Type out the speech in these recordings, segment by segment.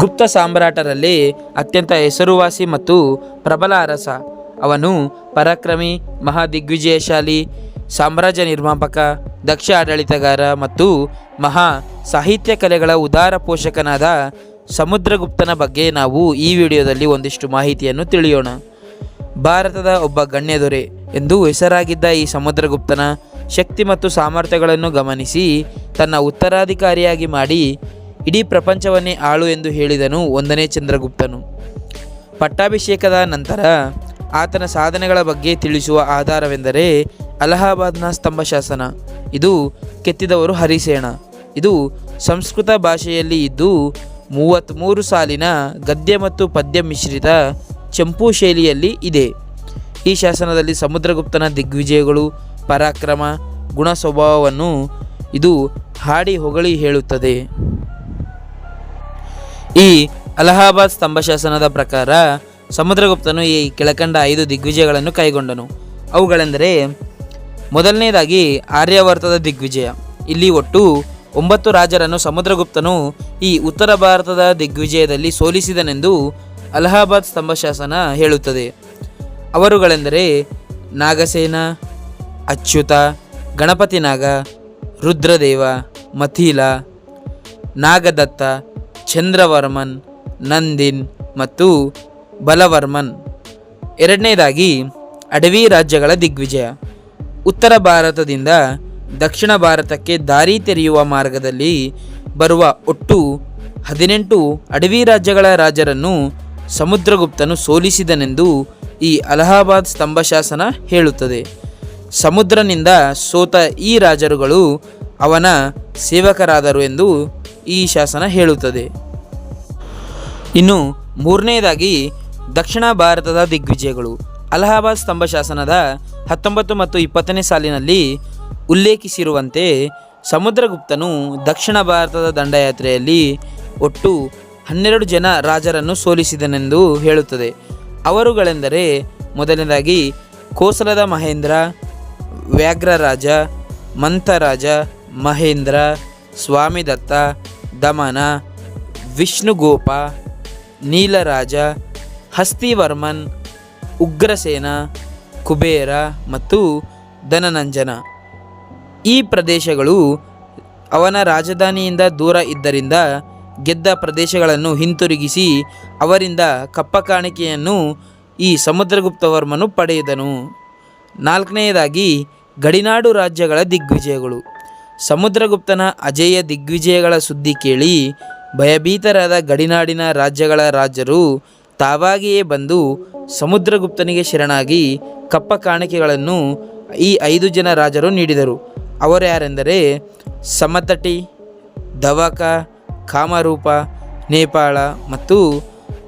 ಗುಪ್ತ ಸಾಮ್ರಾಟರಲ್ಲಿ ಅತ್ಯಂತ ಹೆಸರುವಾಸಿ ಮತ್ತು ಪ್ರಬಲ ಅರಸ. ಅವನು ಪರಾಕ್ರಮಿ, ಮಹಾದಿಗ್ವಿಜಯಶಾಲಿ, ಸಾಮ್ರಾಜ್ಯ ನಿರ್ಮಾಪಕ, ದಕ್ಷ ಆಡಳಿತಗಾರ ಮತ್ತು ಮಹಾ ಸಾಹಿತ್ಯ ಕಲೆಗಳ ಉದಾರ ಪೋಷಕನಾದ ಸಮುದ್ರಗುಪ್ತನ ಬಗ್ಗೆ ನಾವು ಈ ವಿಡಿಯೋದಲ್ಲಿ ಒಂದಿಷ್ಟು ಮಾಹಿತಿಯನ್ನು ತಿಳಿಯೋಣ. ಭಾರತದ ಒಬ್ಬ ಗಣ್ಯ ದೊರೆ ಎಂದು ಹೆಸರಾಗಿದ್ದ ಈ ಸಮುದ್ರಗುಪ್ತನ ಶಕ್ತಿ ಮತ್ತು ಸಾಮರ್ಥ್ಯಗಳನ್ನು ಗಮನಿಸಿ ತನ್ನ ಉತ್ತರಾಧಿಕಾರಿಯಾಗಿ ಮಾಡಿ ಇಡೀ ಪ್ರಪಂಚವನ್ನೇ ಆಳು ಎಂದು ಹೇಳಿದನು ಒಂದನೇ ಚಂದ್ರಗುಪ್ತನು. ಪಟ್ಟಾಭಿಷೇಕದ ನಂತರ ಆತನ ಸಾಧನೆಗಳ ಬಗ್ಗೆ ತಿಳಿಸುವ ಆಧಾರವೆಂದರೆ ಅಲಹಾಬಾದ್ನ ಸ್ತಂಭಶಾಸನ. ಇದು ಕೆತ್ತಿದವರು ಹರಿಸೇಣ ಇದು ಸಂಸ್ಕೃತ ಭಾಷೆಯಲ್ಲಿ ಇದ್ದು ಮೂವತ್ತ್ಮೂರು ಸಾಲಿನ ಗದ್ಯ ಮತ್ತು ಪದ್ಯ ಮಿಶ್ರಿತ ಚಂಪು ಶೈಲಿಯಲ್ಲಿ ಇದೆ. ಈ ಶಾಸನದಲ್ಲಿ ಸಮುದ್ರಗುಪ್ತನ ದಿಗ್ವಿಜಯಗಳು, ಪರಾಕ್ರಮ, ಗುಣ ಸ್ವಭಾವವನ್ನು ಇದು ಹಾಡಿ ಹೊಗಳಿ ಹೇಳುತ್ತದೆ. ಈ ಅಲಹಾಬಾದ್ ಸ್ತಂಭ ಶಾಸನದ ಪ್ರಕಾರ ಸಮುದ್ರಗುಪ್ತನು ಈ ಕೆಳಕಂಡ ಐದು ದಿಗ್ವಿಜಯಗಳನ್ನು ಕೈಗೊಂಡನು. ಅವುಗಳೆಂದರೆ ಮೊದಲನೇದಾಗಿ ಆರ್ಯವರ್ತದ ದಿಗ್ವಿಜಯ. ಇಲ್ಲಿ ಒಟ್ಟು ಒಂಬತ್ತು ರಾಜರನ್ನು ಸಮುದ್ರಗುಪ್ತನು ಈ ಉತ್ತರ ಭಾರತದ ದಿಗ್ವಿಜಯದಲ್ಲಿ ಸೋಲಿಸಿದನೆಂದು ಅಲಹಾಬಾದ್ ಸ್ತಂಭ ಶಾಸನ ಹೇಳುತ್ತದೆ. ಅವರುಗಳೆಂದರೆ ನಾಗಸೇನ, ಅಚ್ಯುತ ಗಣಪತಿ ನಾಗ ರುದ್ರದೇವ, ಮಥೀಲ, ನಾಗದತ್ತ ಚಂದ್ರವರ್ಮನ್, ನಂದಿನ್ ಮತ್ತು ಬಲವರ್ಮನ್. ಎರಡನೇದಾಗಿ, ಅಡವಿ ರಾಜ್ಯಗಳ ದಿಗ್ವಿಜಯ. ಉತ್ತರ ಭಾರತದಿಂದ ದಕ್ಷಿಣ ಭಾರತಕ್ಕೆ ದಾರಿ ತೆರೆಯುವ ಮಾರ್ಗದಲ್ಲಿ ಬರುವ ಒಟ್ಟು ಹದಿನೆಂಟು ಅಡವಿ ರಾಜ್ಯಗಳ ರಾಜರನ್ನು ಸಮುದ್ರಗುಪ್ತನು ಸೋಲಿಸಿದನೆಂದು ಈ ಅಲಹಾಬಾದ್ ಸ್ತಂಭಶಾಸನ ಹೇಳುತ್ತದೆ. ಸಮುದ್ರನಿಂದ ಸೋತ ಈ ರಾಜರುಗಳು ಅವನ ಸೇವಕರಾದರು ಎಂದು ಈ ಶಾಸನ ಹೇಳುತ್ತದೆ. ಇನ್ನು ಮೂರನೆಯದಾಗಿ ದಕ್ಷಿಣ ಭಾರತದ ದಿಗ್ವಿಜಯಗಳು. ಅಲಹಾಬಾದ್ ಸ್ತಂಭ ಶಾಸನದ ಹತ್ತೊಂಬತ್ತು ಮತ್ತು ಇಪ್ಪತ್ತನೇ ಸಾಲಿನಲ್ಲಿ ಉಲ್ಲೇಖಿಸಿರುವಂತೆ ಸಮುದ್ರಗುಪ್ತನು ದಕ್ಷಿಣ ಭಾರತದ ದಂಡಯಾತ್ರೆಯಲ್ಲಿ ಒಟ್ಟು ಹನ್ನೆರಡು ಜನ ರಾಜರನ್ನು ಸೋಲಿಸಿದನೆಂದು ಹೇಳುತ್ತದೆ. ಅವರುಗಳೆಂದರೆ ಮೊದಲನೇದಾಗಿ ಕೋಸಲದ ಮಹೇಂದ್ರ, ವ್ಯಾಘ್ರರಾಜ, ಮಂಥರಾಜ, ಮಹೇಂದ್ರ, ಸ್ವಾಮಿದತ್ತ ದಮನ, ವಿಷ್ಣುಗೋಪ, ನೀಲರಾಜ, ಹಸ್ತಿವರ್ಮನ್, ಉಗ್ರಸೇನ, ಕುಬೇರ ಮತ್ತು ಧನನಂಜನ. ಈ ಪ್ರದೇಶಗಳು ಅವನ ರಾಜಧಾನಿಯಿಂದ ದೂರ ಇದ್ದರಿಂದ ಗೆದ್ದ ಪ್ರದೇಶಗಳನ್ನು ಹಿಂತಿರುಗಿಸಿ ಅವರಿಂದ ಕಪ್ಪ ಕಾಣಿಕೆಯನ್ನು ಈ ಸಮುದ್ರಗುಪ್ತವರ್ಮನು ಪಡೆದನು. ನಾಲ್ಕನೆಯದಾಗಿ ಗಡಿನಾಡು ರಾಜ್ಯಗಳ ದಿಗ್ವಿಜಯಗಳು. ಸಮುದ್ರಗುಪ್ತನ ಅಜೇಯ ದಿಗ್ವಿಜಯಗಳ ಸುದ್ದಿ ಕೇಳಿ ಭಯಭೀತರಾದ ಗಡಿನಾಡಿನ ರಾಜ್ಯಗಳ ರಾಜರು ತಾವಾಗಿಯೇ ಬಂದು ಸಮುದ್ರಗುಪ್ತನಿಗೆ ಶರಣಾಗಿ ಕಪ್ಪ ಕಾಣಿಕೆಗಳನ್ನು ಈ ಐದು ಜನ ರಾಜರು ನೀಡಿದರು. ಅವರು ಯಾರೆಂದರೆ ಸಮತಟಿ, ದವಕ, ಕಾಮರೂಪ, ನೇಪಾಳ ಮತ್ತು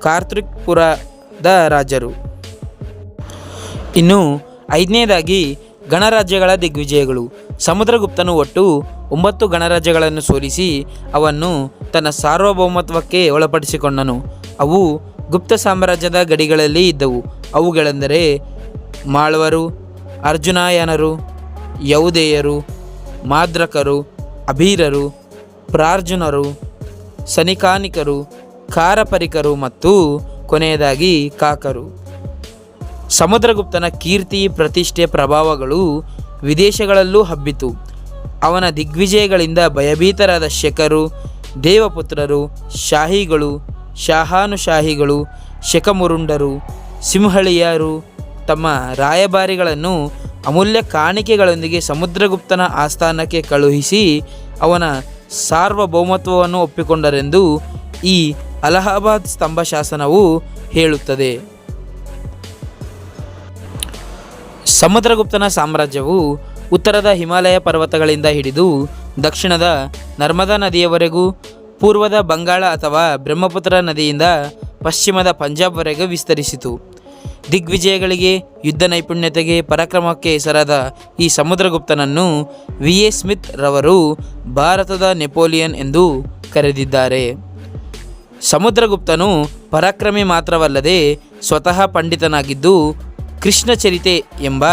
ಕಾರ್ತಿಕ್ಪುರದ ರಾಜರು. ಇನ್ನು ಐದನೇದಾಗಿ ಗಣರಾಜ್ಯಗಳ ದಿಗ್ವಿಜಯಗಳು. ಸಮುದ್ರಗುಪ್ತನು ಒಟ್ಟು ಒಂಬತ್ತು ಗಣರಾಜ್ಯಗಳನ್ನು ಸೋಲಿಸಿ ಅವನ್ನು ತನ್ನ ಸಾರ್ವಭೌಮತ್ವಕ್ಕೆ ಒಳಪಡಿಸಿಕೊಂಡನು. ಅವು ಗುಪ್ತ ಸಾಮ್ರಾಜ್ಯದ ಗಡಿಗಳಲ್ಲಿ ಇದ್ದವು. ಅವುಗಳೆಂದರೆ ಮಾಳ್ವರು, ಅರ್ಜುನಾಯನರು ಯೌದೇಯರು ಮಾದ್ರಕರು, ಅಭೀರರು, ಪ್ರಾರ್ಜುನರು, ಸನಿಕಾನಿಕರು ಕಾರಪರಿಕರು ಮತ್ತು ಕೊನೆಯದಾಗಿ ಕಾಕರು. ಸಮುದ್ರಗುಪ್ತನ ಕೀರ್ತಿ, ಪ್ರತಿಷ್ಠೆ, ಪ್ರಭಾವಗಳು ವಿದೇಶಗಳಲ್ಲೂ ಹಬ್ಬಿತು. ಅವನ ದಿಗ್ವಿಜಯಗಳಿಂದ ಭಯಭೀತರಾದ ಶಕರು ದೇವಪುತ್ರರು, ಶಾಹಿಗಳು, ಶಾಹಾನುಶಾಹಿಗಳು ಶಕಮುರುಂಡರು ಸಿಂಹಳಿಯರು ತಮ್ಮ ರಾಯಭಾರಿಗಳನ್ನು ಅಮೂಲ್ಯ ಕಾಣಿಕೆಗಳೊಂದಿಗೆ ಸಮುದ್ರಗುಪ್ತನ ಆಸ್ಥಾನಕ್ಕೆ ಕಳುಹಿಸಿ ಅವನ ಸಾರ್ವಭೌಮತ್ವವನ್ನು ಒಪ್ಪಿಕೊಂಡರೆಂದು ಈ ಅಲಹಾಬಾದ್ ಸ್ತಂಭ ಶಾಸನವು ಹೇಳುತ್ತದೆ. ಸಮುದ್ರಗುಪ್ತನ ಸಾಮ್ರಾಜ್ಯವು ಉತ್ತರದ ಹಿಮಾಲಯ ಪರ್ವತಗಳಿಂದ ಹಿಡಿದು ದಕ್ಷಿಣದ ನರ್ಮದಾ ನದಿಯವರೆಗೂ, ಪೂರ್ವದ ಬಂಗಾಳ ಅಥವಾ ಬ್ರಹ್ಮಪುತ್ರ ನದಿಯಿಂದ ಪಶ್ಚಿಮದ ಪಂಜಾಬ್ವರೆಗೂ ವಿಸ್ತರಿಸಿತು. ದಿಗ್ವಿಜಯಗಳಿಗೆ, ಯುದ್ಧ ನೈಪುಣ್ಯತೆಗೆ ಪರಾಕ್ರಮಕ್ಕೆ ಹೆಸರಾದ ಈ ಸಮುದ್ರಗುಪ್ತನನ್ನು ವಿ. ಎ. ಸ್ಮಿತ್ ರವರು ಭಾರತದ ನೆಪೋಲಿಯನ್ ಎಂದು ಕರೆದಿದ್ದಾರೆ. ಸಮುದ್ರಗುಪ್ತನು ಪರಾಕ್ರಮಿ ಮಾತ್ರವಲ್ಲದೆ ಸ್ವತಃ ಪಂಡಿತನಾಗಿದ್ದು ಕೃಷ್ಣ ಚರಿತೆ ಎಂಬ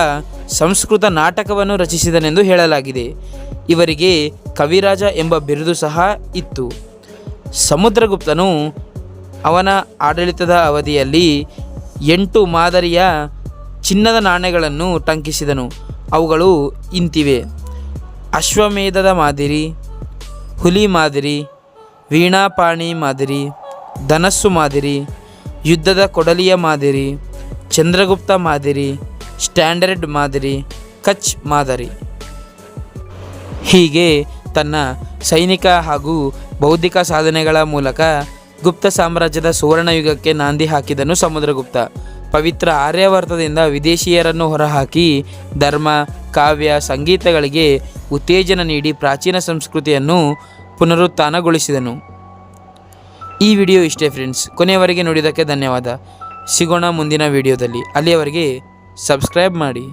ಸಂಸ್ಕೃತ ನಾಟಕವನ್ನು ರಚಿಸಿದನೆಂದು ಹೇಳಲಾಗಿದೆ. ಇವರಿಗೆ ಕವಿರಾಜ ಎಂಬ ಬಿರುದು ಸಹ ಇತ್ತು. ಸಮುದ್ರಗುಪ್ತನು ಅವನ ಆಡಳಿತದ ಅವಧಿಯಲ್ಲಿ ಎಂಟು ಮಾದರಿಯ ಚಿನ್ನದ ನಾಣ್ಯಗಳನ್ನು ಟಂಕಿಸಿದನು. ಅವುಗಳು ಇಂತಿವೆ. ಅಶ್ವಮೇಧದ ಮಾದರಿ, ಹುಲಿ ಮಾದರಿ, ವೀಣಾಪಾಣಿ ಮಾದರಿ, ಧನಸ್ಸು ಮಾದರಿ, ಯುದ್ಧದ ಕೊಡಲಿಯ ಮಾದರಿ ಚಂದ್ರಗುಪ್ತ ಮಾದರಿ, ಸ್ಟ್ಯಾಂಡರ್ಡ್ ಮಾದರಿ, ಕಚ್ ಮಾದರಿ. ಹೀಗೆ ತನ್ನ ಸೈನಿಕ ಹಾಗೂ ಬೌದ್ಧಿಕ ಸಾಧನೆಗಳ ಮೂಲಕ ಗುಪ್ತ ಸಾಮ್ರಾಜ್ಯದ ಸುವರ್ಣಯುಗಕ್ಕೆ ನಾಂದಿ ಹಾಕಿದನು ಸಮುದ್ರಗುಪ್ತ. ಪವಿತ್ರ ಆರ್ಯವರ್ತದಿಂದ ವಿದೇಶಿಯರನ್ನು ಹೊರಹಾಕಿ ಧರ್ಮ, ಕಾವ್ಯ, ಸಂಗೀತಗಳಿಗೆ ಉತ್ತೇಜನ ನೀಡಿ ಪ್ರಾಚೀನ ಸಂಸ್ಕೃತಿಯನ್ನು ಪುನರುತ್ಥಾನಗೊಳಿಸಿದನು. ಈ ವಿಡಿಯೋ ಇಷ್ಟೇ ಫ್ರೆಂಡ್ಸ್ ಕೊನೆಯವರೆಗೆ ನೋಡಿದ್ದಕ್ಕೆ ಧನ್ಯವಾದ. ಸಿಗೋಣ ಮುಂದಿನ ವಿಡಿಯೋದಲ್ಲಿ. ಅಲ್ಲಿಯವರೆಗೆ ಸಬ್ಸ್ಕ್ರೈಬ್ ಮಾಡಿ.